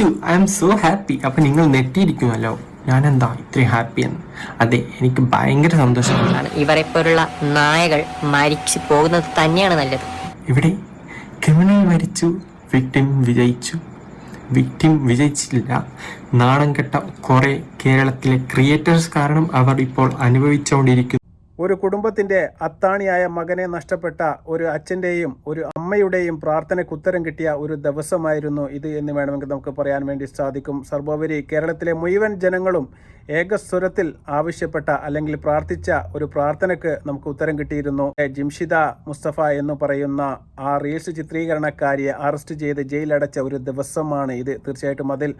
മരിച്ചു I M so happy അപ്പൊ നിങ്ങൾ നെറ്റിയിരിക്കുമല്ലോ. ഞാൻ എന്താ ഇത്രയും ഹാപ്പി എന്ന്? അതെ എനിക്ക് ഭയങ്കര സന്തോഷമാണ് ഇവരെ പോലുള്ള നായകൾ മരിച്ചു പോകുന്നത് തന്നെയാണ് നല്ലത്. ഇവിടെ ക്രിമിനൽ മരിച്ചു വിക്ടിം വിജയിച്ചു. വിക്ടിം വിജയിച്ചില്ല. നാണം കെട്ട കുറെ കേരളത്തിലെ ക്രിയേറ്റേഴ്സ് കാരണം അവർ ഇപ്പോൾ അനുഭവിച്ചുകൊണ്ടിരിക്കുന്നു. ഒരു കുടുംബത്തിന്റെ അത്താണിയായ മകനെ നഷ്ടപ്പെട്ട ഒരു അച്ഛന്റെയും ഒരു അമ്മയുടെയും പ്രാർത്ഥനയ്ക്ക് ഉത്തരം കിട്ടിയ ഒരു ദിവസമായിരുന്നു ഇത് എന്ന് വേണമെങ്കിൽ നമുക്ക് പറയാൻ വേണ്ടി സാധിക്കും. സർവോപരി കേരളത്തിലെ മുഴുവൻ ജനങ്ങളും ഏകസ്വരത്തിൽ ആവശ്യപ്പെട്ട അല്ലെങ്കിൽ പ്രാർത്ഥിച്ച ഒരു പ്രാർത്ഥനയ്ക്ക് നമുക്ക് ഉത്തരം കിട്ടിയിരുന്നു. ജിംഷിദ മുസ്തഫ എന്ന് പറയുന്ന ആ റീൽസ് ചിത്രീകരണക്കാരിയെ അറസ്റ്റ് ചെയ്ത് ജയിലടച്ച ഒരു ദിവസമാണ് ഇത്. തീർച്ചയായിട്ടും അതിൽ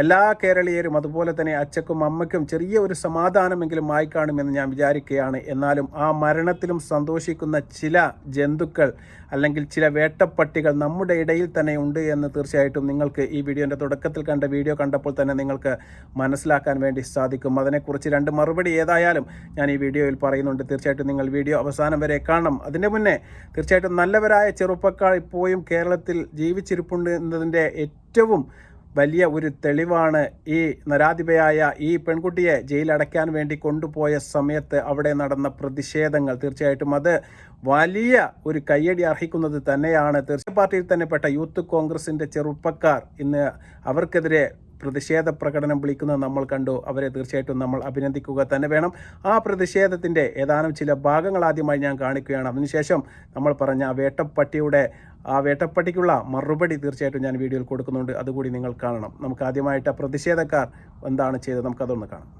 എല്ലാ കേരളീയരും അതുപോലെ തന്നെ അച്ഛക്കും അമ്മയ്ക്കും ചെറിയ ഒരു സമാധാനമെങ്കിലും ആയിക്കാണുമെന്ന് ഞാൻ വിചാരിക്കുകയാണ്. എന്നാലും ആ മരണത്തിലും സന്തോഷിക്കുന്ന ചില ജന്തുക്കൾ അല്ലെങ്കിൽ ചില വേട്ടപ്പട്ടികൾ നമ്മുടെ ഇടയിൽ തന്നെ ഉണ്ട് എന്ന് തീർച്ചയായിട്ടും നിങ്ങൾക്ക് ഈ വീഡിയോന്റെ തുടക്കത്തിൽ കണ്ട വീഡിയോ കണ്ടപ്പോൾ തന്നെ നിങ്ങൾക്ക് മനസ്സിലാക്കാൻ വേണ്ടി സാധിക്കും. അതിനെക്കുറിച്ച് രണ്ട് മറുപടി ഏതായാലും ഞാൻ ഈ വീഡിയോയിൽ പറയുന്നുണ്ട്. തീർച്ചയായിട്ടും നിങ്ങൾ വീഡിയോ അവസാനം വരെ കാണണം. അതിന്റെ മുന്നേ തീർച്ചയായിട്ടും നല്ലവരായ ചെറുപ്പക്കാർ ഇപ്പോഴും കേരളത്തിൽ ജീവിച്ചിരിപ്പുണ്ട് എന്നതിന്റെ ഏറ്റവും വലിയ ഒരു തെളിവാണ് ഈ നരാധിപയായ ഈ പെൺകുട്ടിയെ ജയിലടയ്ക്കാൻ വേണ്ടി കൊണ്ടുപോയ സമയത്ത് അവിടെ നടന്ന പ്രതിഷേധങ്ങൾ. തീർച്ചയായിട്ടും അത് വലിയ ഒരു കയ്യടി അർഹിക്കുന്നത് തന്നെയാണ്. തീർച്ച പാർട്ടിയിൽ തന്നെ പെട്ട യൂത്ത് കോൺഗ്രസിന്റെ ചെറുപ്പക്കാർ ഇന്ന് അവർക്കെതിരെ പ്രതിഷേധ പ്രകടനം വിളിക്കുന്നത് നമ്മൾ കണ്ടു. അവരെ തീർച്ചയായിട്ടും നമ്മൾ അഭിനന്ദിക്കുക തന്നെ വേണം. ആ പ്രതിഷേധത്തിന്റെ ഏതാനും ചില ഭാഗങ്ങൾ ആദ്യമായി ഞാൻ കാണിക്കുകയാണ്. അതിനുശേഷം നമ്മൾ പറഞ്ഞ വേട്ടപ്പട്ടിയുടെ ആ വേട്ടപ്പട്ടിക്കുള്ള മറുപടി തീർച്ചയായിട്ടും ഞാൻ വീഡിയോയിൽ കൊടുക്കുന്നുണ്ട്. അതുകൂടി നിങ്ങൾ കാണണം. നമുക്ക് ആദ്യമായിട്ട് പ്രതിഷേധക്കാർ എന്താണ് ചെയ്തത്? നമുക്കതൊന്ന് കാണാം.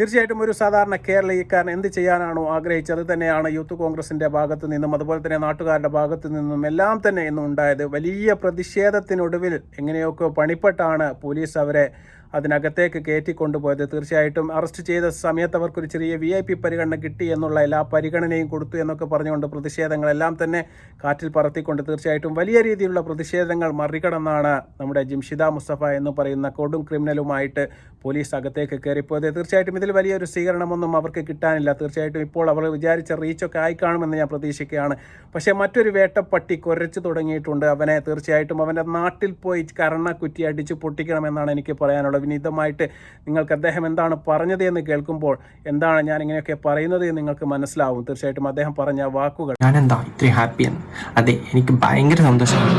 തീർച്ചയായിട്ടും ഒരു സാധാരണ കേരളീയക്കാരൻ എന്ത് ചെയ്യാനാണോ ആഗ്രഹിച്ചത്? തന്നെയാണ് യൂത്ത് കോൺഗ്രസിന്റെ ഭാഗത്തു നിന്നും അതുപോലെ തന്നെ നാട്ടുകാരുടെ ഭാഗത്തു നിന്നും എല്ലാം തന്നെ ഇന്നും ഉണ്ടായത് വലിയ പ്രതിഷേധത്തിനൊടുവിൽ എങ്ങനെയൊക്കെ പണിപ്പെട്ടാണ് പോലീസ് അവരെ അതിനകത്തേക്ക് കയറ്റിക്കൊണ്ടുപോയത് തീർച്ചയായിട്ടും അറസ്റ്റ് ചെയ്ത സമയത്ത് അവർക്കൊരു ചെറിയ വി ഐ പി പരിഗണന കിട്ടി എന്നുള്ള എല്ലാ പരിഗണനയും കൊടുത്തു എന്നൊക്കെ പറഞ്ഞുകൊണ്ട് പ്രതിഷേധങ്ങളെല്ലാം തന്നെ കാറ്റിൽ പറത്തിക്കൊണ്ട് തീർച്ചയായിട്ടും വലിയ രീതിയിലുള്ള പ്രതിഷേധങ്ങൾ മറികടന്നാണ് നമ്മുടെ ജിംഷിദ മുസ്തഫ എന്ന് പറയുന്ന കൊടും ക്രിമിനലുമായിട്ട് പോലീസ് അകത്തേക്ക് കയറിപ്പോയത്. തീർച്ചയായിട്ടും ഇതിൽ വലിയൊരു സ്വീകരണമൊന്നും അവർക്ക് കിട്ടാനില്ല. തീർച്ചയായിട്ടും ഇപ്പോൾ അവർ വിചാരിച്ച റീച്ചൊക്കെ ആയി കാണുമെന്ന് ഞാൻ പ്രതീക്ഷിക്കുകയാണ്. പക്ഷേ മറ്റൊരു വേട്ടപ്പട്ടി കുരച്ചു തുടങ്ങിയിട്ടുണ്ട്. അവനെ തീർച്ചയായിട്ടും അവന്റെ നാട്ടിൽ പോയി കരണക്കുറ്റി അടിച്ച് പൊട്ടിക്കണമെന്നാണ് എനിക്ക് പറയാനുള്ളത്. വിനീതമായിട്ട് നിങ്ങൾക്ക് അദ്ദേഹം എന്താണ് പറഞ്ഞത് എന്ന് കേൾക്കുമ്പോൾ എന്താണ് ഞാൻ ഇങ്ങനെയൊക്കെ പറയുന്നത് എന്ന് നിങ്ങൾക്ക് മനസ്സിലാവും. തീർച്ചയായിട്ടും അദ്ദേഹം പറഞ്ഞ വാക്കുകൾ. ഞാൻ എന്താ ഇത്ര ഹാപ്പി എന്ന്? അതെ എനിക്ക് ഭയങ്കര സന്തോഷമാണ്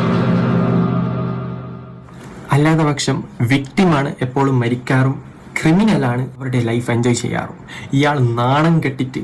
അല്ലാതെ പക്ഷം വിക്ടിമാണ് എപ്പോഴും മരിക്കാറും ക്രിമിനലാണ് അവരുടെ ലൈഫ് എൻജോയ് ചെയ്യാറും. ഇയാൾ നാണം കെട്ടിട്ട്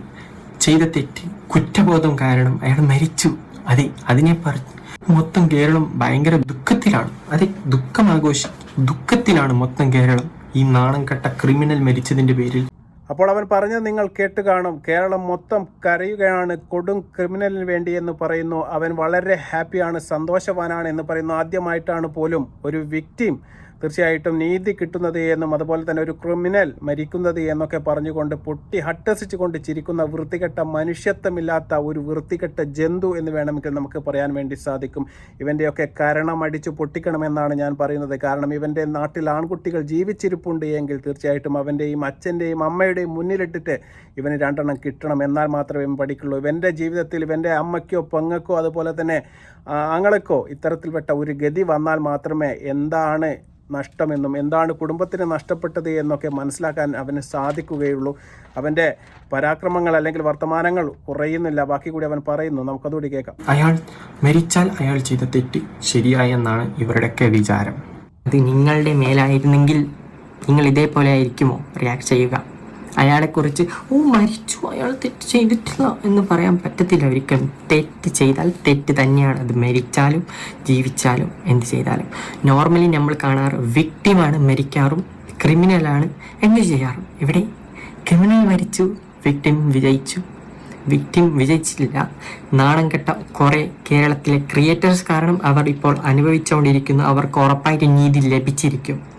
ചെയ്ത തെറ്റ് കുറ്റബോധം കാരണം അയാൾ മരിച്ചു. അതെ അതിനെ പറഞ്ഞ് മൊത്തം കേരളം ഭയങ്കര ദുഃഖത്തിലാണ്. അതെ ദുഃഖം ആഘോഷി ദുഃഖത്തിലാണ് മൊത്തം കേരളം ഈ നാണം കെട്ട ക്രിമിനൽ മരിച്ചതിന്റെ പേരിൽ. അപ്പോൾ അവൻ പറഞ്ഞത് നിങ്ങൾ കേട്ട് കാണും. കേരളം മൊത്തം കരയുകയാണ്. കൊടും ക്രിമിനലിന് വേണ്ടി എന്ന് പറയുന്നു. അവൻ വളരെ ഹാപ്പിയാണ് സന്തോഷവാനാണ് എന്ന് പറയുന്നു. ആദ്യമായിട്ടാണ് പോലും ഒരു വിക്ടിം തീർച്ചയായിട്ടും നീതി കിട്ടുന്നത് എന്നും അതുപോലെ തന്നെ ഒരു ക്രിമിനൽ മരിക്കുന്നത് എന്നൊക്കെ പറഞ്ഞുകൊണ്ട് പൊട്ടി ഹട്ടസിച്ചുകൊണ്ട് ചിരിക്കുന്ന വൃത്തികെട്ട മനുഷ്യത്വമില്ലാത്ത ഒരു വൃത്തികെട്ട ജന്തു എന്ന് വേണമെങ്കിൽ നമുക്ക് പറയാൻ വേണ്ടി സാധിക്കും. ഇവന്റെയൊക്കെ കരണം അടിച്ചു പൊട്ടിക്കണമെന്നാണ് ഞാൻ പറയുന്നത്. കാരണം ഇവന്റെ നാട്ടിൽ ആൺകുട്ടികൾ ജീവിച്ചിരിപ്പുണ്ട് എങ്കിൽ തീർച്ചയായിട്ടും അവന്റെയും അച്ഛന്റെയും അമ്മയുടെയും മുന്നിലിട്ടിട്ട് ഇവന് രണ്ടെണ്ണം കിട്ടണം. എന്നാൽ മാത്രമേ പഠിക്കുള്ളൂ. ഇവന്റെ ജീവിതത്തിൽ ഇവന്റെ അമ്മയ്ക്കോ പെങ്ങൾക്കോ അതുപോലെ തന്നെ ആങ്ങളെക്കോ ഇത്തരത്തിൽപ്പെട്ട ഒരു ഗതി വന്നാൽ മാത്രമേ എന്താണ് നഷ്ടമെന്നും എന്താണ് കുടുംബത്തിന് നഷ്ടപ്പെട്ടത് എന്നൊക്കെ മനസ്സിലാക്കാൻ അവന് സാധിക്കുകയുള്ളൂ. അവന്റെ പരാക്രമങ്ങൾ അല്ലെങ്കിൽ വർത്തമാനങ്ങൾ കുറയുന്നില്ല. ബാക്കി കൂടി അവൻ പറയുന്നു. നമുക്കതുകൂടി കേൾക്കാം. അയാൾ മരിച്ചാൽ അയാൾ ചെയ്ത തെറ്റ് ശരിയായെന്നാണ് ഇവരുടെയൊക്കെ വിചാരം. അത് നിങ്ങളുടെ മേലായിരുന്നെങ്കിൽ നിങ്ങൾ ഇതേപോലെ ആയിരിക്കുമോ? റിയാക്ട് ചെയ്യുക. അയാളെക്കുറിച്ച് ഓ മരിച്ചു അയാൾ തെറ്റ് ചെയ്തിട്ടില്ല എന്ന് പറയാൻ പറ്റത്തില്ല ഒരിക്കലും. തെറ്റ് ചെയ്താൽ തെറ്റ് തന്നെയാണ്. അത് മരിച്ചാലും ജീവിച്ചാലും എന്ത് ചെയ്താലും. നോർമലി നമ്മൾ കാണാറ് വിക്ടിമാണ് മരിക്കാറും ക്രിമിനലാണ് എന്ത് ചെയ്യാറും. ഇവിടെ ക്രിമിനൽ മരിച്ചു വിക്ടിം വിജയിച്ചു. വിക്ടിം വിജയിച്ചില്ല നാണം കെട്ട കുറേ കേരളത്തിലെ ക്രിയേറ്റേഴ്സ് കാരണം അവർ ഇപ്പോൾ അനുഭവിച്ചുകൊണ്ടിരിക്കുന്നു. അവർക്ക് ഉറപ്പായിട്ട് നീതി ലഭിച്ചിരിക്കും.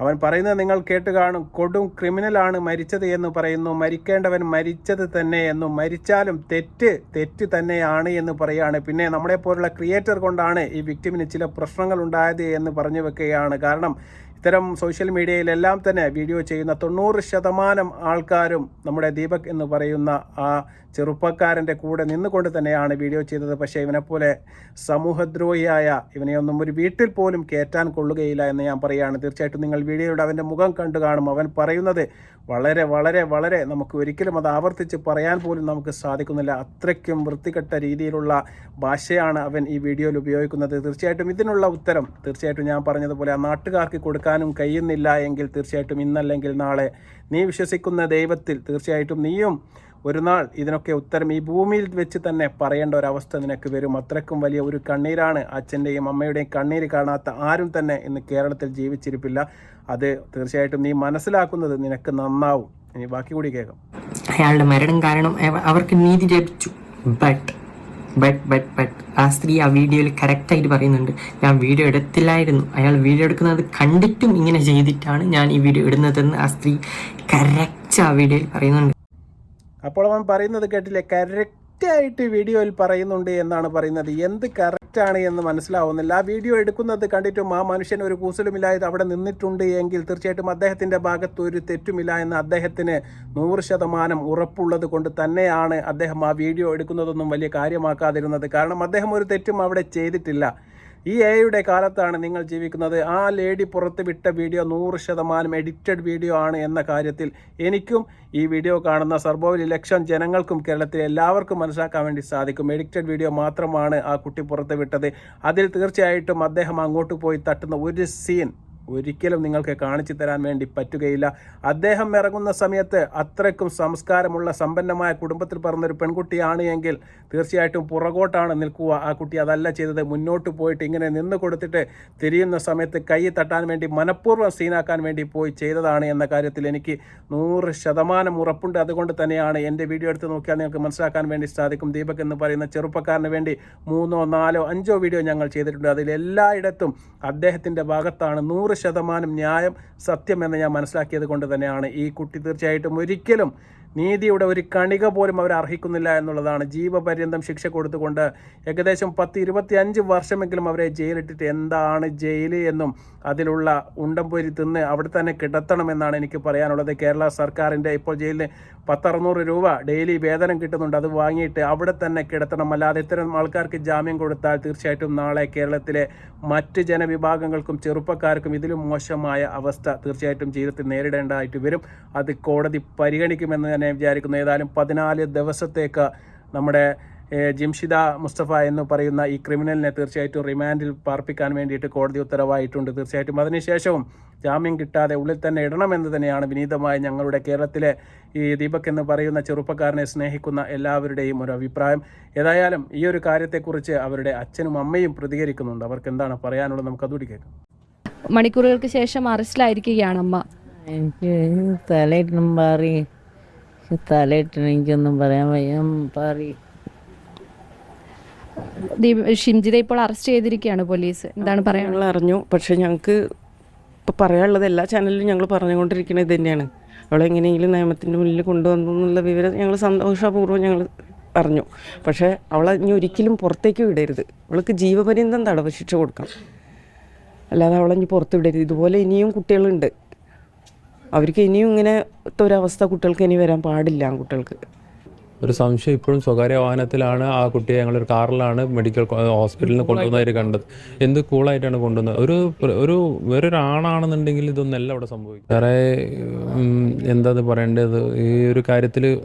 അവൻ പറയുന്നത് നിങ്ങൾ കേട്ട് കാണും. കൊടും ക്രിമിനലാണ് മരിച്ചത് എന്ന് പറയുന്നു. മരിക്കേണ്ടവൻ മരിച്ചത് തന്നെ എന്നും മരിച്ചാലും തെറ്റ് തെറ്റ് തന്നെയാണ് എന്ന് പറയാണ്. പിന്നെ നമ്മളെ പോലുള്ള ക്രിയേറ്റർ കൊണ്ടാണ് ഈ വിക്ടിമിന് ചില പ്രശ്നങ്ങൾ ഉണ്ടായത് എന്ന് പറഞ്ഞു വെക്കുകയാണ്. കാരണം ഇത്തരം സോഷ്യൽ മീഡിയയിലെല്ലാം തന്നെ വീഡിയോ ചെയ്യുന്ന തൊണ്ണൂറ് ശതമാനം ആൾക്കാരും നമ്മുടെ ദീപക് എന്ന് പറയുന്ന ആ ചെറുപ്പക്കാരന്റെ കൂടെ നിന്നുകൊണ്ട് തന്നെയാണ് വീഡിയോ ചെയ്തത്. പക്ഷേ ഇവനെപ്പോലെ സമൂഹദ്രോഹിയായ ഇവനെയൊന്നും ഒരു വീട്ടിൽ പോലും കയറ്റാൻ കൊള്ളുകയില്ല എന്ന് ഞാൻ പറയുകയാണ്. തീർച്ചയായിട്ടും നിങ്ങൾ വീഡിയോയുടെ അവന്റെ മുഖം കണ്ടു കാണും. അവൻ പറയുന്നത് വളരെ വളരെ വളരെ നമുക്ക് ഒരിക്കലും അത് ആവർത്തിച്ച് പറയാൻ പോലും നമുക്ക് സാധിക്കുന്നില്ല. അത്രയ്ക്കും വൃത്തികെട്ട രീതിയിലുള്ള ഭാഷയാണ് അവൻ ഈ വീഡിയോയിൽ ഉപയോഗിക്കുന്നത്. തീർച്ചയായിട്ടും ഇതിനുള്ള ഉത്തരം തീർച്ചയായിട്ടും ഞാൻ പറഞ്ഞതുപോലെ ആ നാട്ടുകാർക്ക് കൊടുക്കാനും കഴിയുന്നില്ല എങ്കിൽ തീർച്ചയായിട്ടും ഇന്നല്ലെങ്കിൽ നാളെ. നീ വിശ്വസിക്കുന്ന ദൈവത്തിൽ തീർച്ചയായിട്ടും നീയും ഒരു നാൾ ഇതിനൊക്കെ ഉത്തരം ഈ ഭൂമിയിൽ വെച്ച് തന്നെ പറയേണ്ട ഒരവസ്ഥ നിനക്ക് വരും. അത്രക്കും വലിയ ഒരു കണ്ണീരാണ് അച്ഛന്റെയും അമ്മയുടെയും കണ്ണീര് കാണാത്ത ആരും തന്നെ ഇന്ന് കേരളത്തിൽ ജീവിച്ചിരിപ്പില്ല. അത് തീർച്ചയായിട്ടും നീ മനസ്സിലാക്കുന്നത് നിനക്ക് നന്നാവും. ഇനി ബാക്കി കൂടി കേൾക്കാം. അയാളുടെ മരണം കാരണം അവർക്ക് നീതി ലഭിച്ചു ബട്ട് ബട്ട് ബട്ട് ബട്ട് ആ സ്ത്രീ ആ വീഡിയോയിൽ കറക്റ്റായിട്ട് പറയുന്നുണ്ട്. ഞാൻ വീഡിയോ എടുത്തില്ലായിരുന്നു. അയാൾ വീഡിയോ എടുക്കുന്നത് കണ്ടിട്ടും ഇങ്ങനെ ചെയ്തിട്ടാണ് ഞാൻ ഈ വീഡിയോ ഇടുന്നതെന്ന് ആ സ്ത്രീ കറക്റ്റ് ആ വീഡിയോയിൽ പറയുന്നുണ്ട്. അപ്പോൾ അവൻ പറയുന്നത് കേട്ടില്ലേ? കറക്റ്റായിട്ട് വീഡിയോയിൽ പറയുന്നുണ്ട് എന്നാണ് പറയുന്നത്. എന്ത് കറക്റ്റാണ് എന്ന് മനസ്സിലാവുന്നില്ല. ആ വീഡിയോ എടുക്കുന്നത് കണ്ടിട്ടും ആ മനുഷ്യൻ ഒരു കൂസലുമില്ലാതെ അവിടെ നിന്നിട്ടുണ്ട് എങ്കിൽ തീർച്ചയായിട്ടും അദ്ദേഹത്തിന്റെ ഭാഗത്ത് ഒരു തെറ്റുമില്ല എന്ന് അദ്ദേഹത്തിന് നൂറ് ശതമാനം ഉറപ്പുള്ളത് കൊണ്ട് തന്നെയാണ് അദ്ദേഹം ആ വീഡിയോ എടുക്കുന്നതൊന്നും വലിയ കാര്യമാക്കാതിരുന്നത്. കാരണം അദ്ദേഹം ഒരു തെറ്റും അവിടെ ചെയ്തിട്ടില്ല. ഈ എയുടെ കാലത്താണ് നിങ്ങൾ ജീവിക്കുന്നത്. ആ ലേഡി പുറത്ത് വിട്ട വീഡിയോ നൂറ് ശതമാനം എഡിറ്റഡ് വീഡിയോ ആണ് എന്ന കാര്യത്തിൽ എനിക്കും ഈ വീഡിയോ കാണുന്ന സർബോവിൽ ലക്ഷം ജനങ്ങൾക്കും കേരളത്തിലെ എല്ലാവർക്കും മനസ്സിലാക്കാൻ വേണ്ടി സാധിക്കും. എഡിറ്റഡ് വീഡിയോ മാത്രമാണ് ആ കുട്ടി പുറത്ത് വിട്ടത്. അതിൽ തീർച്ചയായിട്ടും അദ്ദേഹം അങ്ങോട്ട് പോയി തട്ടുന്ന ഒരു സീൻ ഒരിക്കലും നിങ്ങൾക്ക് കാണിച്ചു തരാൻ വേണ്ടി പറ്റുകയില്ല. അദ്ദേഹം ഇറങ്ങുന്ന സമയത്ത് അത്രയ്ക്കും സംസ്കാരമുള്ള സമ്പന്നമായ കുടുംബത്തിൽ പറഞ്ഞൊരു പെൺകുട്ടിയാണ് എങ്കിൽ തീർച്ചയായിട്ടും പുറകോട്ടാണ് നിൽക്കുക. ആ കുട്ടി അതല്ല ചെയ്തത്. മുന്നോട്ട് പോയിട്ട് ഇങ്ങനെ നിന്ന് കൊടുത്തിട്ട് തിരിയുന്ന സമയത്ത് കൈ തട്ടാൻ വേണ്ടി മനഃപൂർവം സീനാക്കാൻ വേണ്ടി പോയി ചെയ്തതാണ് എന്ന കാര്യത്തിൽ എനിക്ക് നൂറ് ശതമാനം ഉറപ്പുണ്ട്. അതുകൊണ്ട് തന്നെയാണ് എന്റെ വീഡിയോ എടുത്ത് നോക്കിയാൽ നിങ്ങൾക്ക് മനസ്സിലാക്കാൻ വേണ്ടി സാധിക്കും. ദീപക് എന്ന് പറയുന്ന ചെറുപ്പക്കാരന് വേണ്ടി മൂന്നോ നാലോ അഞ്ചോ വീഡിയോ ഞങ്ങൾ ചെയ്തിട്ടുണ്ട്. അതിൽ എല്ലായിടത്തും അദ്ദേഹത്തിന്റെ ഭാഗത്താണ് നൂറ് ശതമാനം ന്യായം സത്യം എന്ന് ഞാൻ മനസ്സിലാക്കിയത് കൊണ്ട് തന്നെയാണ് ഈ കുട്ടി. തീർച്ചയായിട്ടും ഒരിക്കലും നീതിയുടെ ഒരു കണിക പോലും അവർ അർഹിക്കുന്നില്ല എന്നുള്ളതാണ് ജീവപര്യന്തം ശിക്ഷ കൊടുത്തുകൊണ്ട് ഏകദേശം പത്ത് ഇരുപത്തി അഞ്ച് വർഷമെങ്കിലും അവരെ ജയിലിട്ടിട്ട് എന്താണ് ജയിൽ എന്നും അതിലുള്ള ഉണ്ടംപൊരി തിന്ന് അവിടെ തന്നെ കിടത്തണമെന്നാണ് എനിക്ക് പറയാനുള്ളത്. കേരള സർക്കാരിന്റെ ഇപ്പോൾ ജയിലിന് പത്തറുന്നൂറ് രൂപ ഡെയിലി വേതനം കിട്ടുന്നുണ്ട്. അത് വാങ്ങിയിട്ട് അവിടെ തന്നെ കിടത്തണം. അല്ലാതെ ഇത്തരം ആൾക്കാർക്ക് ജാമ്യം കൊടുത്താൽ തീർച്ചയായിട്ടും നാളെ കേരളത്തിലെ മറ്റ് ജനവിഭാഗങ്ങൾക്കും ചെറുപ്പക്കാർക്കും ഇതിലും മോശമായ അവസ്ഥ തീർച്ചയായിട്ടും ജീവിതത്തിൽ നേരിടേണ്ടതായിട്ട് വരും. അത് കോടതി പരിഗണിക്കുമെന്ന് തന്നെ വിചാരിക്കുന്നു. ഏതായാലും പതിനാല് ദിവസത്തേക്ക് നമ്മുടെ ജിംഷിദ മുസ്തഫ എന്ന് പറയുന്ന ഈ ക്രിമിനലിനെ തീർച്ചയായിട്ടും റിമാൻഡിൽ പാർപ്പിക്കാൻ വേണ്ടിയിട്ട് കോടതി ഉത്തരവായിട്ടുണ്ട്. തീർച്ചയായിട്ടും അതിനുശേഷവും ജാമ്യം കിട്ടാതെ ഉള്ളിൽ തന്നെ ഇടണമെന്ന് തന്നെയാണ് വിനീതമായി ഞങ്ങളുടെ കേരളത്തിലെ ഈ ദീപക് എന്ന് പറയുന്ന ചെറുപ്പക്കാരനെ സ്നേഹിക്കുന്ന എല്ലാവരുടെയും ഒരു അഭിപ്രായം. ഏതായാലും ഈ ഒരു കാര്യത്തെക്കുറിച്ച് അവരുടെ അച്ഛനും അമ്മയും പ്രതികരിക്കുന്നുണ്ട്. അവർക്ക് എന്താണ് പറയാനുള്ളത് നമുക്ക് അതുകൂടി കേൾക്കാം. മണിക്കൂറുകൾക്ക് ശേഷം അറസ്റ്റിലായിരിക്കുകയാണ് അമ്മ. എനിക്ക് തലയിട്ടും പാറി തലയിട്ടണം എനിക്കൊന്നും പറയാൻ വയ്യ. പാറി ഷിംജിതെ ഇപ്പോൾ അറസ്റ്റ് ചെയ്തിരിക്കുകയാണ് പോലീസ്. എന്താണ് പറയാനുള്ളത്? ഞങ്ങൾ അറിഞ്ഞു. പക്ഷെ ഞങ്ങൾക്ക് ഇപ്പോൾ പറയാനുള്ളത് എല്ലാ ചാനലിലും ഞങ്ങൾ പറഞ്ഞുകൊണ്ടിരിക്കുന്നത് ഇത് തന്നെയാണ്. അവളെ എങ്ങനെയെങ്കിലും നിയമത്തിന്റെ മുന്നിൽ കൊണ്ടുവന്നു എന്നുള്ള വിവരം ഞങ്ങൾ സന്തോഷപൂർവം ഞങ്ങൾ പറഞ്ഞു പക്ഷേ അവളെ ഇനി ഒരിക്കലും പുറത്തേക്ക് വിടരുത്. അവൾക്ക് ജീവപര്യന്തം തടവ് ശിക്ഷ കൊടുക്കണം. അല്ലാതെ അവളെ ഇനി പുറത്ത് വിടരുത്. ഇതുപോലെ ഇനിയും കുട്ടികളുണ്ട്. അവർക്ക് ഇനിയും ഇങ്ങനത്തെ ഒരവസ്ഥ കുട്ടികൾക്ക് ഇനി വരാൻ പാടില്ല കുട്ടികൾക്ക് ഒരു സംശയം ഇപ്പോഴും സ്വകാര്യ വാഹനത്തിലാണ് ആ കുട്ടിയെ ഞങ്ങളൊരു കാറിലാണ് മെഡിക്കൽ ഹോസ്പിറ്റലിൽ കൊണ്ടുവന്നതായിട്ട് കണ്ടത്. എന്ത് കൂളായിട്ടാണ് കൊണ്ടുവന്നത്? ഒരു ഒരു വേറൊരാണാണെന്നുണ്ടെങ്കിൽ ഇതൊന്നല്ല അവിടെ സംഭവിക്കും വേറെ എന്താ പറയേണ്ടത്? ഈ ഒരു കാര്യത്തിൽ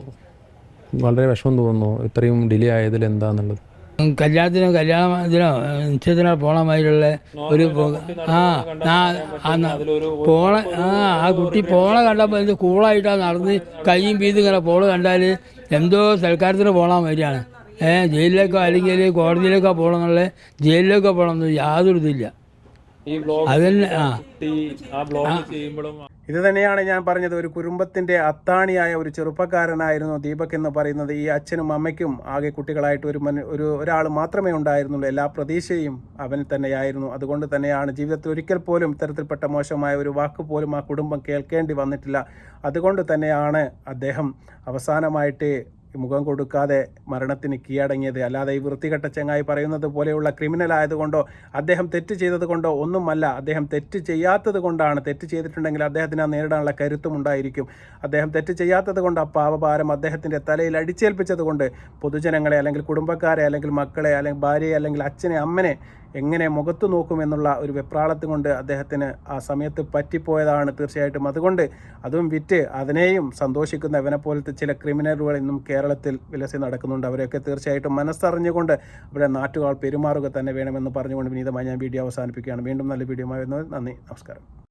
വളരെ വിഷമം തോന്നുന്നു. ഇത്രയും ഡിലേ ആയതിൽ എന്താന്നുള്ളത്. കല്യാണത്തിനോ കല്യാണത്തിനോ നിശ്ചയത്തിനോ പോണ മാതിരിയുള്ള ഒരു പോള ആ ആ ആ ന- പോണ ആ ആ കുട്ടി പോള കണ്ടപ്പോൾ എന്ത് കൂളായിട്ടാ നടന്ന് കയ്യും പീതി ഇങ്ങനെ പോൾ കണ്ടാൽ എന്തോ സൽക്കാരത്തിന് പോണ മാതിരിയാണ്. ഏഹ് ജയിലിലേക്കോ അല്ലെങ്കിൽ കോടതിയിലേക്കോ പോകണമെന്നുള്ള ജയിലിലേക്കോ പോകണമെന്ന് യാതൊരു ഇതില്ല അതന്നെ ആ. ഇത് തന്നെയാണ് ഞാൻ പറഞ്ഞത് ഒരു കുടുംബത്തിന്റെ അത്താണിയായ ഒരു ചെറുപ്പക്കാരനായിരുന്നു ദീപക് എന്ന് പറയുന്നത്. ഈ അച്ഛനും അമ്മയ്ക്കും ആകെ കുട്ടികളായിട്ട് ഒരു ഒരു ഒരാൾ മാത്രമേ ഉണ്ടായിരുന്നുള്ളൂ. എല്ലാ പ്രതീക്ഷയും അവൻ തന്നെയായിരുന്നു. അതുകൊണ്ട് തന്നെയാണ് ജീവിതത്തിൽ ഒരിക്കൽ പോലും ഇത്തരത്തിൽപ്പെട്ട മോശമായ ഒരു വാക്ക് പോലും ആ കുടുംബം കേൾക്കേണ്ടി വന്നിട്ടില്ല. അതുകൊണ്ട് തന്നെയാണ് അദ്ദേഹം അവസാനമായിട്ട് മുഖം കൊടുക്കാതെ മരണത്തിന് കീഴടങ്ങിയത് അല്ലാതെ ഈ വൃത്തികെട്ട ചെങ്ങായി പറയുന്നത് പോലെയുള്ള ക്രിമിനൽ ആയതുകൊണ്ടോ അദ്ദേഹം തെറ്റ് ചെയ്തത് കൊണ്ടോ ഒന്നുമല്ല അദ്ദേഹം തെറ്റ് ചെയ്യാത്തത് കൊണ്ടാണ് തെറ്റ് ചെയ്തിട്ടുണ്ടെങ്കിൽ അദ്ദേഹത്തിന് ആ നേരിടാനുള്ള കരുത്തും ഉണ്ടായിരിക്കും. അദ്ദേഹം തെറ്റ് ചെയ്യാത്തത് കൊണ്ട് ആ പാപഭാരം അദ്ദേഹത്തിന്റെ തലയിൽ അടിച്ചേൽപ്പിച്ചത് കൊണ്ട് പൊതുജനങ്ങളെ അല്ലെങ്കിൽ കുടുംബക്കാരെ അല്ലെങ്കിൽ മക്കളെ അല്ലെങ്കിൽ ഭാര്യയെ അല്ലെങ്കിൽ അച്ഛനെ അമ്മനെ എങ്ങനെ മുഖത്ത് നോക്കുമെന്നുള്ള ഒരു വെപ്രാളത്ത് കൊണ്ട് അദ്ദേഹത്തിന് ആ സമയത്ത് പറ്റിപ്പോയതാണ് തീർച്ചയായിട്ടും. അതുകൊണ്ട് അതും വിറ്റ് അതിനെയും സന്തോഷിക്കുന്ന ഇവനെ പോലത്തെ ചില ക്രിമിനലുകൾ ഇന്നും കേരളത്തിൽ വിലസി നടക്കുന്നുണ്ട്. അവരെയൊക്കെ തീർച്ചയായിട്ടും മനസ്സറിഞ്ഞുകൊണ്ട് അവരെ നാട്ടുകാർ പെരുമാറുക തന്നെ വേണമെന്ന് പറഞ്ഞുകൊണ്ട് വിനീതമായി ഞാൻ വീഡിയോ അവസാനിപ്പിക്കുകയാണ്. വീണ്ടും നല്ല വീഡിയോ വരുന്നത് നന്ദി നമസ്കാരം.